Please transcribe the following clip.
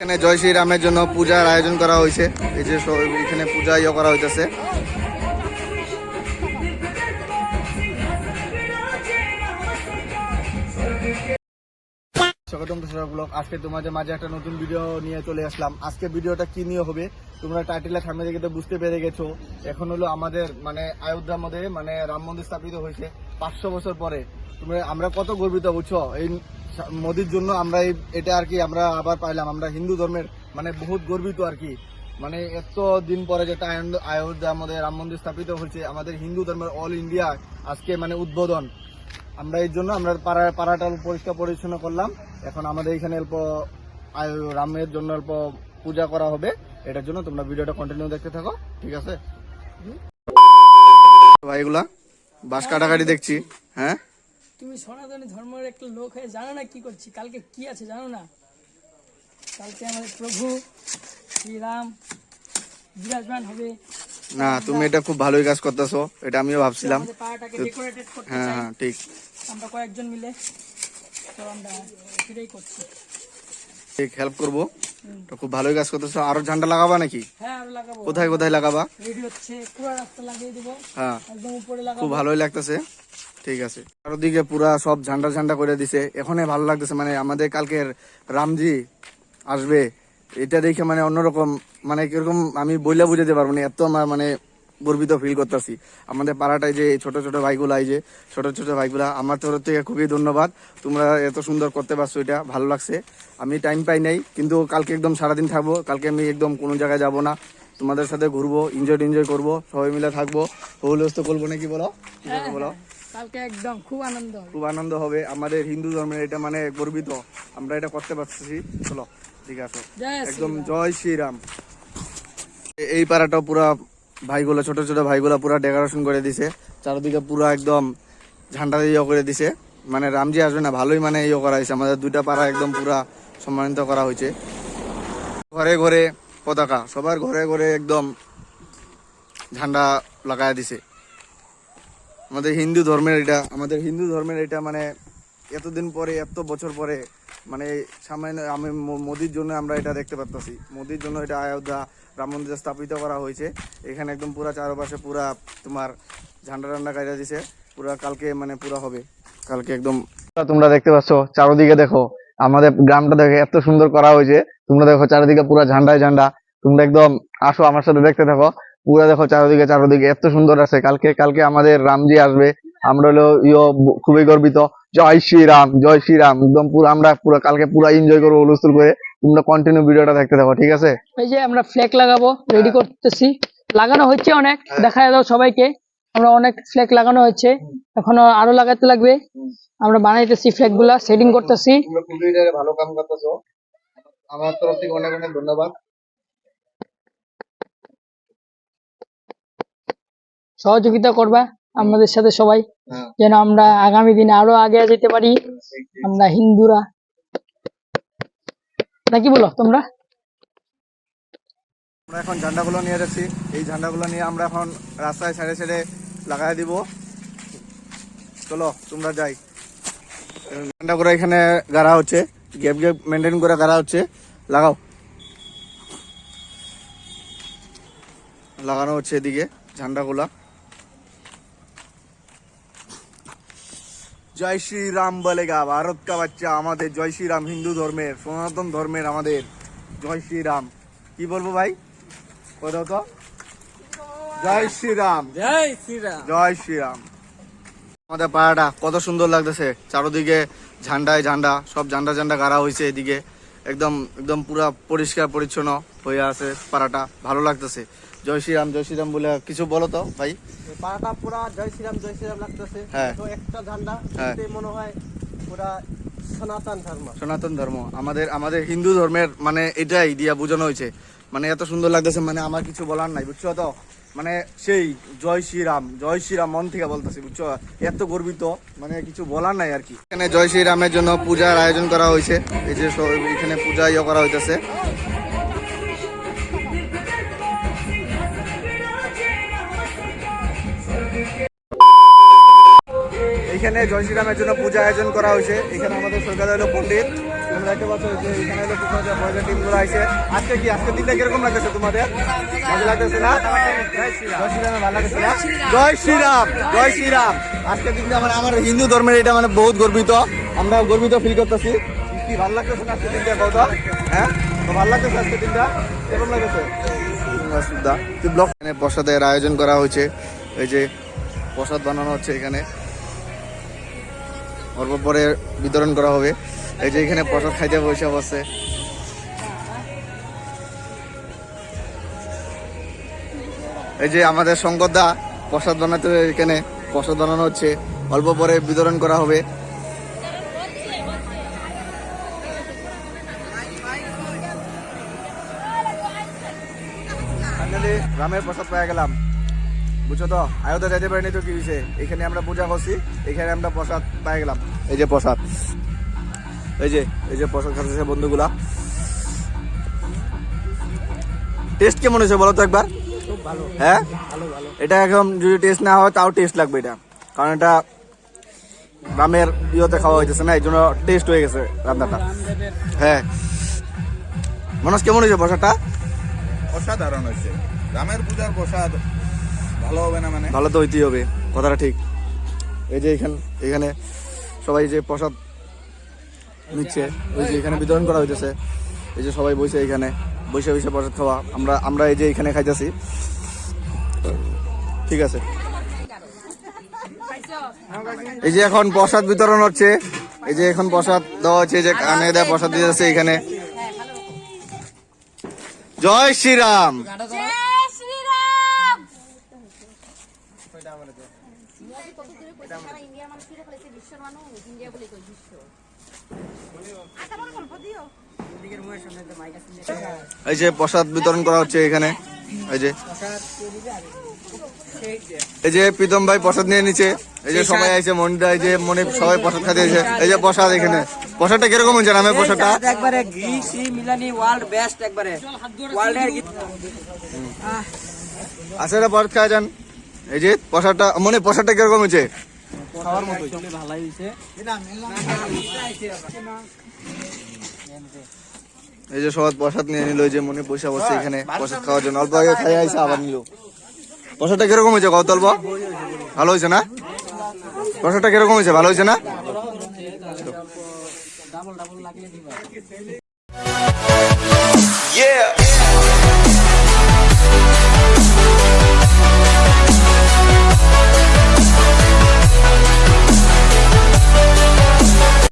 এখানে জয় শ্রীরামের জন্য পূজার আয়োজন করা হয়েছে। এই যে এখানে পূজা ইয়ে করা হইতেছে। স্বাগতম দর্শক ব্লগ, আজকে তোমাদের মাঝে একটা নতুন ভিডিও নিয়ে চলে আসলাম। আজকে ভিডিওটা কি নিয়ে হবে? তোমরা টাইটেলের সামনে থেকে তো বুঝতে পেরে গেছো। এখন হলো আমাদের মানে অযোধ্যার মধ্যে মানে রাম মন্দির স্থাপিত হয়েছে পাঁচশো বছর পরে। তোমরা, আমরা কত গর্বিত, বুঝছ? এই মোদির জন্য আমরা এই এটা আর কি আমরা আবার পাইলাম। আমরা হিন্দু ধর্মের মানে বহুত গর্বিত আর কি। মানে এত দিন পরে যেটা অযোধ্যা আমাদের রাম মন্দির স্থাপিত হয়েছে আমাদের হিন্দু ধর্মের অল ইন্ডিয়া আজকে মানে উদ্বোধন। আমরা এই জন্য আমরা পাড়া পাড়াটা পরিষ্কার পরিচ্ছন্ন করলাম। এখন আমাদের এখানে অল্প আয়- রামের জন্য অল্প পূজা করা হবে। এটার জন্য তোমরা ভিডিওটা কন্টিনিউ দেখতে থাকো। ঠিক আছে? ভাইগুলা বাস কাটাকাটি দেখছি। হ্যাঁ? তুমি সনাতনী ধর্মের একটা লোক হয়ে জানো না কি করছি? কালকে কি আছে জানো না? কালকে আমাদের প্রভু শ্রীরাম বিরাজমান হবে। না তুমি এটা খুব ভালোই কাজ করতেছো এটা আমিও ভাবছিলাম। হ্যাঁ হ্যাঁ ঠিক। আমরা কয়েকজন মিলে তো আমরা সেটাই করছি। ঠিক হেল্প করব। তো খুব ভালোই কাজ করতেছো। আরও ঝান্ডা লাগাবা নাকি? হ্যাঁ কোথায় কোথায় হ্যাঁ লাগাবো খুব ভালোই লাগতেছে। ঠিক আছে। চারদিকে পুরা সব ঝান্ডা ঝান্ডা করে দিছে। এখনই ভালো লাগতেছে মানে আমাদের কালকের রামজি আসবে, এটা দেখে মানে অন্যরকম মানে কীরকম আমি বইলা বুঝাতে পারব না, এত আমার মানে গর্বিত ফিল করতেছি। আমাদের পাড়াটায় যে ছোট ছোট ভাইগুলা, এই যে ছোট ছোট ভাইগুলা, আমার তরফ থেকে খুবই ধন্যবাদ। তোমরা এত সুন্দর করতে পারছ, এটা ভালো লাগছে। আমি টাইম পাই নাই, কিন্তু কালকে একদম সারাদিন থাকব, কালকে আমি একদম কোনো জায়গায় যাব না। তোমাদের সাথে ঘুরবো এনজয় এনজয় করব, সবাই মিলে থাকব। হৌলস্ত করব নাকি বলো? বলো? কালকে একদম খুব আনন্দ হবে। খুব আনন্দ হবে। আমাদের হিন্দু ধর্মের এটা মানে গর্বিত। আমরা এটা করতে পারছি চলো ঠিক আছে। একদম জয় শ্রীরাম এই পাড়াটা পুরা ভাইগুলো ছোট ছোট ভাইগুলো পুরা ডেকোরেশন করে দিছে। চারদিকে পুরা একদম ঝান্ডা ইয়ে করে দিছে। মানে রামজি আসবে না ভালোই মানে ইয়ে করা হয়েছে। আমাদের দুইটা পাড়া একদম পুরা সম্মানিত করা হয়েছে। ঘরে ঘরে পতাকা সবার ঘরে ঘরে একদম ঝান্ডা লাগায় দিছে। আমাদের হিন্দু ধর্মের এটা, আমাদের হিন্দু ধর্মের এটা মানে এতদিন পরে, এত বছর পরে মানে সামান্য আমি মোদির জন্য আমরা এটা দেখতে পারতেছি। মোদির জন্য এটা অযোধ্যা রাম মন্দির স্থাপিত করা হয়েছে। এখানে একদম পুরা চারপাশে পুরা তোমার ঝান্ডা টান্ডা কাটা দিছে। পুরা কালকে মানে পুরা হবে। কালকে একদম তোমরা দেখতে পাচ্ছ, চারোদিকে দেখো, আমাদের গ্রামটা দেখে এত সুন্দর করা হয়েছে। তোমরা দেখো চারিদিকে পুরা ঝান্ডায় ঝান্ডা। তোমরা একদম আসো আমার সাথে দেখতে থাকো। পুরা দেখো চারদিকে চারদিকে এত সুন্দর আছে। কালকে কালকে আমাদের রামজি আসবে। আমরা হলো ইয়ো খুবই গর্বিত। জয় শ্রীরাম জয় শ্রীরাম। একদম পুরো আমরা পুরো কালকে পুরো এনজয় করব হুলস্থুল করে। তোমরা কন্টিনিউ ভিডিওটা দেখতে থাকো ঠিক আছে? এই যে আমরা ফ্ল্যাগ লাগাবো রেডি করতেছি। লাগানো হচ্ছে অনেক দেখা দাও সবাইকে। আমরা অনেক ফ্ল্যাগ লাগানো হচ্ছে এখনও আরও লাগাতে লাগবে। আমরা বানাইতেছি ফ্ল্যাগগুলা সেটিং করতেছি। ভালো কাম করতেছো। আমার তরফ থেকে অনেক অনেক ধন্যবাদ। সহযোগিতা করবা আমাদের সাথে সবাই। হ্যাঁ। যেন আমরা আগামী দিনে আরও আগে যেতে পারি। আমরা হিন্দুরা। নাকি বলো তোমরা? আমরা এখন ঝান্ডাগুলো নিয়ে যাচ্ছি। এই ঝান্ডাগুলো নিয়ে আমরা এখন রাস্তায় ছেড়ে ছেড়ে লাগাই দিব। চলো তোমরা যাই। ঝান্ডাগুলো এখানে গাড়া হচ্ছে। গ্যাপ গ্যাপ মেনটেন করে গাড়া হচ্ছে। লাগাও। লাগানো হচ্ছে এদিকে ঝান্ডাগুলা। জয় শ্রী রাম বলেগা ভারত কা বাচ্চা আমাদের জয় শ্রীরাম হিন্দু ধর্মের সনাতন ধর্মের আমাদের জয় শ্রীরাম। কি বলব ভাই? কোথাও তো? জয় শ্রীরাম। জয় শ্রীরাম। জয় শ্রীরাম। আমাদের পাড়াটা কত সুন্দর লাগতেছে। চারদিকে ঝান্ডায় ঝান্ডা সব ঝান্ডা ঝান্ডা গাড়া হয়েছে এদিকে। একদম একদম পুরা পরিষ্কার পরিচ্ছন্ন হয়ে আছে পাড়াটা। ভালো লাগতেছে। জয় শ্রীরাম জয় শ্রীরাম বলে কিছু বলো তো ভাই। পাড়াটা পুরা জয় শ্রীরাম জয় শ্রীরাম লাগতেছে। হ্যাঁ। তো একটা ঝান্ডা হ্যাঁ। মনে হয় পুরা সনাতন ধর্ম। সনাতন ধর্ম। আমাদের আমাদের হিন্দু ধর্মের মানে এটাই দিয়া বোঝানো হয়েছে। মানে এত সুন্দর লাগতেছে মানে আমার কিছু বলার নাই বুঝছ তো? মানে সেই জয় শ্রীরাম জয় শ্রীরাম মন থেকে বলতেছি বুঝছ? এত গর্বিত মানে কিছু বলার নাই আর কি। এখানে জয় শ্রীরামের জন্য পূজার আয়োজন করা হয়েছে। এই যে এখানে পূজা ইয়ে করা হইতেছে। এখানে জয় শ্রীরামের জন্য পূজা আয়োজন করা হয়েছে। এখানে আমাদের সরকার হলো পণ্ডিত। তোমরা দেখতে পাচ্ছ যে এখানে হলো টিমগুলো আইছে। আজকে কি? আজকে দিনটা কীরকম লাগতেছে তোমাদের? মজা লাগতেছে না? জয় শ্রীরাম। ভালো লাগতেছে না? জয় শ্রীরাম জয় শ্রীরাম। আজকে দিনটা মানে আমার হিন্দু ধর্মের এটা মানে বহুত গর্বিত। আমরা গর্বিত ফিল করতেছি। কি ভালো লাগতেছে না আজকে দিনটা কত হ্যাঁ? তো ভালো লাগতেছে আজকে দিনটা? কেমন লাগতেছে? ব্লক এখানে প্রসাদের আয়োজন করা হয়েছে। এই যে প্রসাদ বানানো হচ্ছে এখানে। অল্প পরে বিতরণ করা হবে। এই যে এখানে প্রসাদ খাইতে বসে বসে। এই যে আমাদের শঙ্করদা প্রসাদ বানাতে এখানে প্রসাদ বানানো হচ্ছে। অল্প পরে বিতরণ করা হবে। ফাইনালি রামের প্রসাদ পেয়ে গেলাম। বুঝছ তো? আয়োধ্যা যাইতে পারিনি তো কি হয়েছে? এখানে আমরা পূজা করছি। এখানে আমরা প্রসাদ পাই গেলাম। এই যে প্রসাদ। এই যে এই যে প্রসাদ খাচ্ছে বন্ধুগুলা। টেস্ট কেমন হয়েছে বলো তো একবার? হ্যাঁ? ভালো ভালো। এটা একদম যদি টেস্ট না হয় তাও টেস্ট লাগবে এটা। কারণ এটা রামের ইয়েতে খাওয়া হইতেছে না এই জন্য টেস্ট হয়ে গেছে রান্নাটা। হ্যাঁ। মনোজ কেমন হয়েছে প্রসাদটা? অসাধারণ হয়েছে। রামের পূজার প্রসাদ ভালো হবে না মানে? ভালো তো হইতেই হবে কথাটা ঠিক। এই যে এখানে এখানে সবাই যে প্রসাদ নিচ্ছে, ওই যে এখানে বিতরণ করা হইতেছে। এই যে সবাই বসে এখানে, বসে বসে প্রসাদ খাওয়া। আমরা আমরা এই যে এখানে খাইতেছি। ঠিক আছে। এই যে এখন প্রসাদ বিতরণ হচ্ছে। এই যে এখন প্রসাদ দেওয়া হচ্ছে যে কানে দেয় প্রসাদ দিতেছে এখানে। জয় শ্রীরাম। ইন্ডিয়ার মানুষ কিরে ফেলেছে বিশ্বের মানুষ ইন্ডিয়া বলে কই বিশ্ব আচ্ছা আমার গল্প দিও এই যে প্রসাদ বিতরণ করা হচ্ছে এখানে। এই যে। এই যে প্রীতম ভাই প্রসাদ নিয়ে নিচ্ছে এই যে সবাই আছে এই যে মনে সবাই প্রসাদ খাতে এসে। এই যে প্রসাদ এখানে। প্রসাদটা কীরকম হয়েছে? রামের প্রসাদটা? একবারে ঘি সি মিলানি ওয়ার্ল্ড বেস্ট একবারে। ওয়ার্ল্ডের আচ্ছা প্রসাদ খাওয়া যান। এই যে প্রসাদটা মনে প্রসাদটা কীরকম হয়েছে। ভালোই হইছে এই যে সবাই প্রসাদ নিয়ে নিল যে মনে পয়সা বসছে এখানে প্রসাদ খাওয়ার জন্য। অল্প আগে খাই আইসা আবার নিল। প্রসাদটা কীরকম হয়েছে কৌতল্প ভালো হয়েছে না? প্রসাদটা কীরকম হয়েছে ভালো হয়েছে না? ডাবল ডাবল লাগলে দিবা। Yeah.